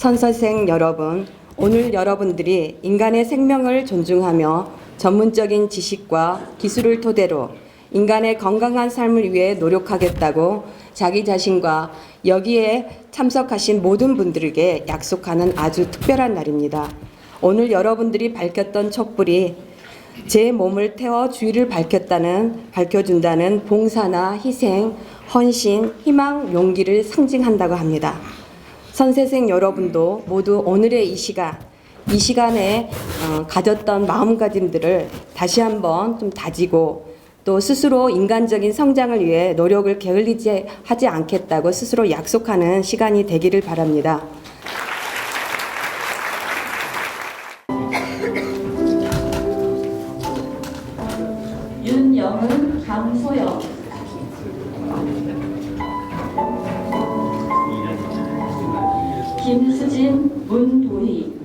선서생 여러분, 오늘 여러분들이 인간의 생명을 존중하며 전문적인 지식과 기술을 토대로 인간의 건강한 삶을 위해 노력하겠다고 자기 자신과 여기에 참석하신 모든 분들에게 약속하는 아주 특별한 날입니다. 오늘 여러분들이 밝혔던 촛불이 제 몸을 태워 주위를 밝혔다는 밝혀준다는 봉사나 희생, 헌신, 희망, 용기를 상징한다고 합니다. 선세생 여러분도 모두 오늘의 이 시간, 이 시간에 어, 가졌던 마음가짐들을 다시 한번 좀 다지고 또 스스로 인간적인 성장을 위해 노력을 게을리지 하지 않겠다고 스스로 약속하는 시간이 되기를 바랍니다. 윤영은 강소영 김수진 문도희